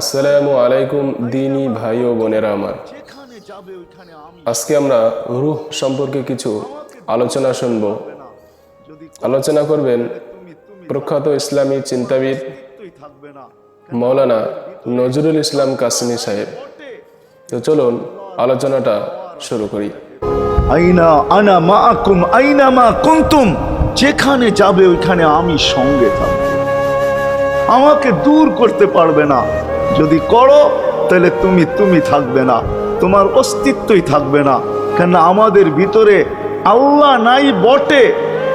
আসসালামু আলাইকুম দিনী ভাই ও বোনেরা আমার। আজকে আমরা রুহ সম্পর্কে কিছু আলোচনা শুনব। আলোচনা করবেন প্রখ্যাত ইসলামী চিন্তাবিদ মৌলানা নজরুল ইসলাম কাসিনী সাহেব। তো চলুন আলোচনাটা শুরু করি। আইনা আনা মাআকুম আইনা মা কুনতুম, যেখানে যাবে ওইখানে আমি সঙ্গে থাকব। আমাকে দূর করতে পারবে না। যদি করো, তাহলে তুমি তুমি থাকবে না। তোমার অস্তিত্বই থাকবে না। কেন আমাদের ভিতরে আল্লাহ নাই বটে,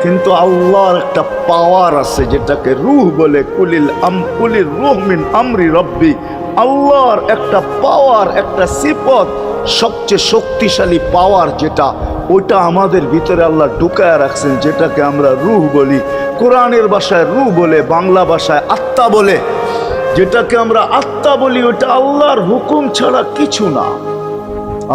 কিন্তু আল্লাহর একটা পাওয়ার আছে, যেটাকে রুহ বলে, কুলিল আম, কুলির রুহ মিন আমরি রব্বি। আল্লাহর একটা পাওয়ার একটা সিপত সবচেয়ে শক্তিশালী পাওয়ার যেটা, ওইটা আমাদের ভিতরে আল্লাহ ঢুকায় রাখছেন, যেটাকে আমরা রুহ বলি। কোরআনের ভাষায় রু বলে, বাংলা ভাষায় আত্মা বলে। যেটাকে আমরা আত্মা বলি ওটা আল্লাহর হুকুম ছাড়া কিছু না।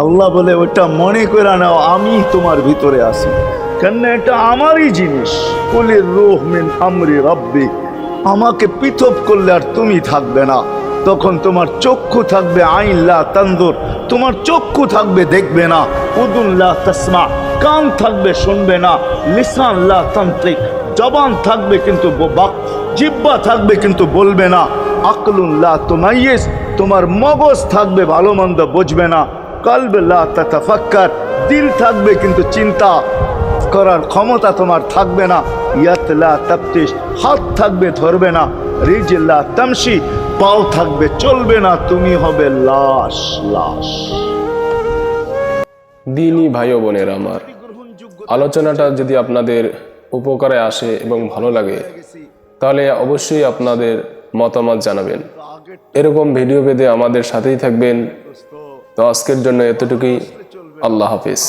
আল্লাহ বলে ওটা মনে করে নাও, আমি তোমার ভিতরে আসি কেন এটা আমারই জিনিস। কুলির রুহ মিন আমরি রব্বি, আমাকে পৃথক করলে আর তুমি থাকবে না। তখন তোমার চক্ষু থাকবে আইনলা তান্দুর তোমার চক্ষু থাকবে দেখবে না। উদুল্লাহ তসমা, কান থাকবে শুনবে না। লিসানলা তান্ত্রিক জবান থাকবে কিন্তু জিব্বা থাকবে কিন্তু বলবে না। আকলুল্লাহ তোমাইয়েস তোমার মগজ থাকবে, ভালো মন্দ বুঝবে না। কলবেল্লাহ তাতাফাক্কার, দিল থাকবে কিন্তু চিন্তা করার ক্ষমতা তোমার থাকবে না। ইয়াতলা তাপ্তিস হাত থাকবে ধরবে না। রিজিল্লা তামসি পাও থাকবে, চলবে না, তুমি হবে লাশ লাশ। দিনী ভাই বোনেরা আমার, আলোচনাটা যদি আপনাদের উপকারে আসে এবং ভালো লাগে, তাহলে অবশ্যই আপনাদের মতামত জানাবেন। এরকম ভিডিও পেতে আমাদের সাথেই থাকবেন। তো আজকের জন্য এতটুকুই। আল্লাহ হাফিজ।